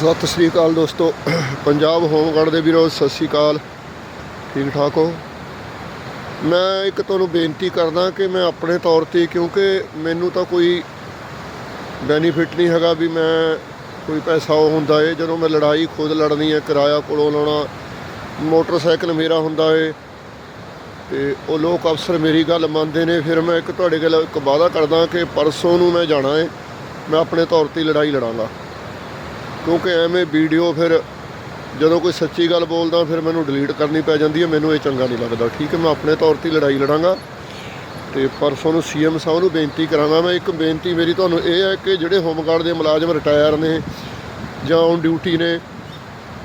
ਸਤਿ ਸ੍ਰੀ ਅਕਾਲ ਦੋਸਤੋ। ਪੰਜਾਬ ਹੋਮਗਾਰਡ ਦੇ ਵੀਰੋ, ਸਤਿ ਸ੍ਰੀ ਅਕਾਲ। ਠੀਕ ਠਾਕ ਹੋ? ਮੈਂ ਇੱਕ ਤੁਹਾਨੂੰ ਬੇਨਤੀ ਕਰਦਾ ਕਿ ਮੈਂ ਆਪਣੇ ਤੌਰ ਤੇ, ਕਿਉਂਕਿ ਮੈਨੂੰ ਤਾਂ ਕੋਈ ਬੈਨੀਫਿਟ ਨਹੀਂ ਹੈਗਾ ਵੀ ਮੈਂ ਕੋਈ ਪੈਸਾ ਉਹ ਹੁੰਦਾ ਏ। ਜਦੋਂ ਮੈਂ ਲੜਾਈ ਖੁਦ ਲੜਨੀ ਹੈ ਕਿਰਾਇਆ ਕੋਲੋਂ ਲਾਉਣਾ, ਮੋਟਰਸਾਈਕਲ ਮੇਰਾ ਹੁੰਦਾ ਏ, ਤੇ ਉਹ ਲੋਕ ਅਫਸਰ ਮੇਰੀ ਗੱਲ ਮੰਨਦੇ ਨੇ। ਫਿਰ ਮੈਂ ਇੱਕ ਤੁਹਾਡੇ ਕੋਲ ਇੱਕ ਵਾਅਦਾ ਕਰਦਾ ਕਿ ਪਰਸੋਂ ਨੂੰ ਮੈਂ ਜਾਣਾ ਏ। ਮੈਂ ਆਪਣੇ ਤੌਰ ਤੇ ਲੜਾਈ ਲੜਾਂਗਾ। ਕਿਉਂਕਿ ਐਵੇਂ ਵੀਡੀਓ ਫਿਰ ਜਦੋਂ ਕੋਈ ਸੱਚੀ ਗੱਲ ਬੋਲਦਾ, ਫਿਰ ਮੈਨੂੰ ਡਿਲੀਟ ਕਰਨੀ ਪੈ ਜਾਂਦੀ ਹੈ, ਮੈਨੂੰ ਇਹ ਚੰਗਾ ਨਹੀਂ ਲੱਗਦਾ। ਠੀਕ ਹੈ, ਮੈਂ ਆਪਣੇ ਤੌਰ ਤੇ ਲੜਾਈ ਲੜਾਂਗਾ। ਤੇ ਪਰਸੋਂ ਨੂੰ ਸੀਐਮ ਸਾਹਿਬ ਨੂੰ ਬੇਨਤੀ ਕਰਾਂਗਾ ਮੈਂ, ਇੱਕ ਬੇਨਤੀ ਮੇਰੀ ਤੁਹਾਨੂੰ ਇਹ ਹੈ ਕਿ ਜਿਹੜੇ ਹੋਮਗਾਰਡ ਦੇ ਮੁਲਾਜ਼ਮ ਰਿਟਾਇਰ ਨੇ ਜਾਂ ਔਨ ਡਿਊਟੀ ਨੇ,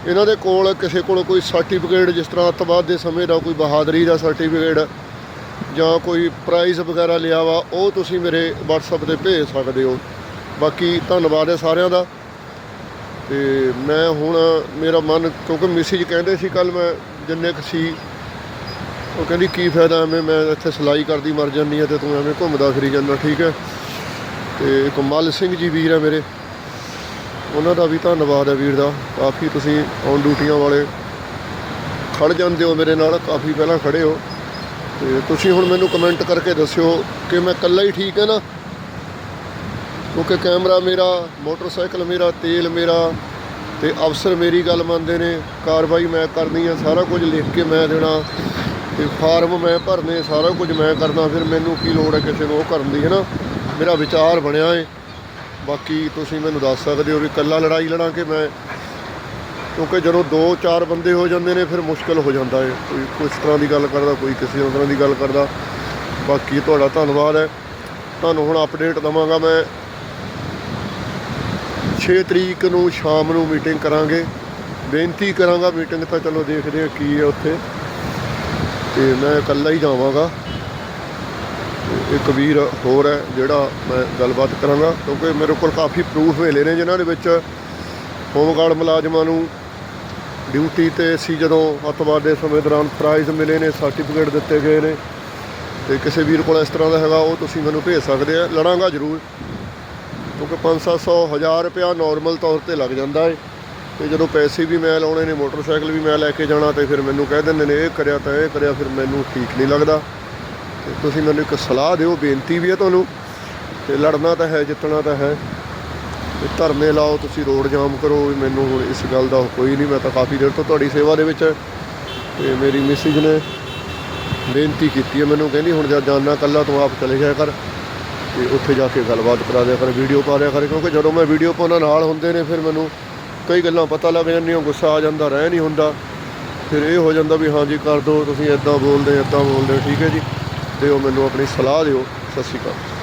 ਇਹਨਾਂ ਦੇ ਕੋਲ ਕਿਸੇ ਕੋਲ ਕੋਈ ਸਰਟੀਫਿਕੇਟ ਜਿਸ ਤਰ੍ਹਾਂ ਅੱਤਵਾਦ ਦੇ ਸਮੇਂ ਦਾ ਕੋਈ ਬਹਾਦਰੀ ਦਾ ਸਰਟੀਫਿਕੇਟ ਜਾਂ ਕੋਈ ਪ੍ਰਾਈਜ਼ ਵਗੈਰਾ ਲਿਆ ਵਾ, ਉਹ ਤੁਸੀਂ ਮੇਰੇ WhatsApp ਤੇ ਭੇਜ ਸਕਦੇ ਹੋ। ਬਾਕੀ ਧੰਨਵਾਦ ਹੈ ਸਾਰਿਆਂ ਦਾ। ਤੇ ਮੈਂ ਹੁਣ, ਮੇਰਾ ਮਨ, ਕਿਉਂਕਿ ਮੈਸੇਜ ਕਹਿੰਦੇ ਸੀ ਕੱਲ ਮੈਂ ਜਿੰਨੇ ਕੁ ਸੀ, ਉਹ ਕਹਿੰਦੀ, ਕੀ ਫਾਇਦਾ ਐਵੇਂ? ਮੈਂ ਇੱਥੇ ਸਿਲਾਈ ਕਰਦੀ, ਮਰ ਜਾਂਦੀ ਆ ਤੇ ਤੂੰ ਐਵੇਂ ਘੁੰਮਦਾ ਫਿਰੀ ਜਾਂਦਾ, ਠੀਕ ਹੈ? ਤੇ ਇੱਕ ਮੱਲ ਸਿੰਘ ਜੀ ਵੀਰ ਆ ਮੇਰੇ। ਉਹਨਾਂ ਦਾ ਵੀ ਧੰਨਵਾਦ ਹੈ ਵੀਰ ਦਾ। ਕਾਫੀ ਤੁਸੀਂ ਔਨ ਡਿਊਟੀਆਂ ਵਾਲੇ ਖੜ ਜਾਂਦੇ ਹੋ ਮੇਰੇ ਨਾਲ, ਕਾਫੀ ਪਹਿਲਾਂ ਖੜੇ ਹੋ। ਤੇ ਤੁਸੀਂ ਹੁਣ ਮੈਨੂੰ ਕਮੈਂਟ ਕਰਕੇ ਦੱਸਿਓ ਕਿ ਮੈਂ ਇਕੱਲਾ ਹੀ ਠੀਕ ਹੈ ਨਾ? ਕਿਉਂਕਿ ਕੈਮਰਾ ਮੇਰਾ, ਮੋਟਰਸਾਈਕਲ ਮੇਰਾ, ਤੇਲ ਮੇਰਾ ਤੇ ਅਫਸਰ ਮੇਰੀ ਗੱਲ ਮੰਨਦੇ ਨੇ, ਕਾਰਵਾਈ ਮੈਂ ਕਰਨੀ ਆ, ਸਾਰਾ ਕੁਝ ਲਿਖ ਕੇ ਮੈਂ ਦੇਣਾ ਤੇ ਫਾਰਮ ਮੈਂ ਭਰਨੇ, ਸਾਰਾ ਕੁਝ ਮੈਂ ਕਰਨਾ, ਫਿਰ ਮੈਨੂੰ ਕੀ ਲੋੜ ਹੈ ਕਿਸੇ ਨੂੰ ਉਹ ਕਰਨ ਦੀ ਹੈ ਨਾ ਮੇਰਾ ਵਿਚਾਰ ਬਣਿਆ ਏ। ਬਾਕੀ ਤੁਸੀਂ ਮੈਨੂੰ ਦੱਸ ਸਕਦੇ ਹੋ ਵੀ ਇਕੱਲਾ ਲੜਾਈ ਲੜਾਂ ਕਿ ਮੈਂ। ਕਿਉਂਕਿ ਜਦੋਂ ਦੋ, ਚਾਰ ਬੰਦੇ ਹੋ ਜਾਂਦੇ ਨੇ, ਫਿਰ ਮੁਸ਼ਕਲ ਹੋ ਜਾਂਦਾ ਏ। ਕੋਈ ਕੁਛ ਤਰ੍ਹਾਂ ਦੀ ਗੱਲ ਕਰਦਾ, ਕੋਈ ਕਿਸੇ ਹੋਰ ਤਰ੍ਹਾਂ ਦੀ ਗੱਲ ਕਰਦਾ। ਬਾਕੀ ਤੁਹਾਡਾ ਧੰਨਵਾਦ ਹੈ। ਤੁਹਾਨੂੰ ਹੁਣ ਅਪਡੇਟ ਦਵਾਂਗਾ ਮੈਂ। 6 ਤਰੀਕ ਨੂੰ ਸ਼ਾਮ ਨੂੰ ਮੀਟਿੰਗ ਕਰਾਂਗੇ। ਬੇਨਤੀ ਕਰਾਂਗਾ ਮੀਟਿੰਗ ਤਾਂ ਚਲੋ ਦੇਖਦੇ ਹਾਂ ਕੀ ਹੈ ਉੱਥੇ। ਤੇ ਮੈਂ ਇਕੱਲਾ ਹੀ ਜਾਵਾਂਗਾ। ਤੇ ਇੱਕ ਵੀਰ ਹੋਰ ਹੈ ਜਿਹੜਾ ਮੈਂ ਗੱਲਬਾਤ ਕਰਾਂਗਾ, ਕਿਉਂਕਿ ਮੇਰੇ ਕੋਲ ਕਾਫੀ ਪ੍ਰੂਫ ਮਿਲੇ ਨੇ ਜਿਨ੍ਹਾਂ ਦੇ ਵਿੱਚ ਹੋਮਗਾਰਡ ਮੁਲਾਜ਼ਮਾਂ ਨੂੰ ਡਿਊਟੀ ਤੇ ਸੀ ਜਦੋਂ ਅੱਤਵਾਦ ਦੇ ਸਮੇਂ ਦੌਰਾਨ ਪ੍ਰਾਈਜ਼ ਮਿਲੇ ਨੇ ਸਰਟੀਫਿਕੇਟ ਦਿੱਤੇ ਗਏ ਨੇ। ਤੇ ਕਿਸੇ ਵੀਰ ਕੋਲ ਇਸ ਤਰ੍ਹਾਂ ਦਾ ਹੈਗਾ, ਉਹ ਤੁਸੀਂ ਮੈਨੂੰ ਭੇਜ ਸਕਦੇ ਆ। ਲੜਾਂਗਾ ਜ਼ਰੂਰ। ਕਿਉਂਕਿ 5-700 ਹਜ਼ਾਰ ਰੁਪਇਆ ਨਾਰਮਲ ਤੌਰ ਤੇ ਲੱਗ ਜਾਂਦਾ ਹੈ ਤੇ ਜਦੋਂ ਪੈਸੇ ਵੀ ਮੈਂ ਲਾਉਣੇ ਨੇ, ਮੋਟਰਸਾਈਕਲ ਵੀ ਮੈਂ ਲੈ ਕੇ ਜਾਣਾ, ਤੇ ਫਿਰ ਮੈਨੂੰ ਕਹਿ ਦਿੰਦੇ ਨੇ, ਇਹ ਕਰਿਆ ਤਾਂ ਇਹ ਕਰਿਆ, ਫਿਰ ਮੈਨੂੰ ਠੀਕ ਨਹੀਂ ਲੱਗਦਾ। ਤੇ ਤੁਸੀਂ ਮੈਨੂੰ ਇੱਕ ਸਲਾਹ ਦਿਓ, ਬੇਨਤੀ ਵੀ ਹੈ ਤੁਹਾਨੂੰ। ਤੇ ਲੜਨਾ ਤਾਂ ਹੈ, ਜਿੱਤਣਾ ਤਾਂ ਹੈ। ਤੇ ਧਰਨੇ ਲਾਓ, ਤੁਸੀਂ ਰੋਡ ਜਾਮ ਕਰੋ, ਵੀ ਮੈਨੂੰ ਹੁਣ ਇਸ ਗੱਲ ਦਾ ਕੋਈ ਨਹੀਂ, ਮੈਂ ਤਾਂ ਕਾਫੀ ਦੇਰ ਤੋਂ ਤੁਹਾਡੀ ਸੇਵਾ ਦੇ ਵਿੱਚ ਹਾਂ। ਤੇ ਮੇਰੀ ਮਿਸਿਜ ਨੇ ਬੇਨਤੀ ਕੀਤੀ ਹੈ ਮੈਨੂੰ, ਕਹਿੰਦੀ ਹੁਣ ਜਦ ਜਾਣਾ ਕੱਲਾ ਤੂੰ ਆਪ ਚਲੇ ਜਾਇਆ ਕਰ। ਤੇ ਉੱਥੇ ਜਾ ਕੇ ਗੱਲਬਾਤ ਕਰਾ ਦਿਆ ਕਰ ਵੀਡੀਓ ਪਾ ਦਿਆ ਕਰ, ਕਿਉਂਕਿ ਜਦੋਂ ਮੈਂ ਵੀਡੀਓ ਪਾਉਣਾ ਨਾਲ ਹੁੰਦੇ ਨੇ, ਫਿਰ ਮੈਨੂੰ ਕਈ ਗੱਲਾਂ ਪਤਾ ਲੱਗ ਜਾਂਦੀਆਂ, ਗੁੱਸਾ ਆ ਜਾਂਦਾ, ਰਹਿ ਨਹੀਂ ਹੁੰਦਾ। ਫਿਰ ਇਹ ਹੋ ਜਾਂਦਾ ਵੀ ਹਾਂਜੀ, ਕਰ ਦਿਓ ਤੁਸੀਂ ਇਦਾਂ ਬੋਲਦੇ ਇਦਾਂ ਬੋਲਦੇ, ਠੀਕ ਹੈ ਜੀ। ਦਿਓ ਮੈਨੂੰ ਆਪਣੀ ਸਲਾਹ ਦਿਓ। ਸਤਿ ਸ਼੍ਰੀ ਅਕਾਲ।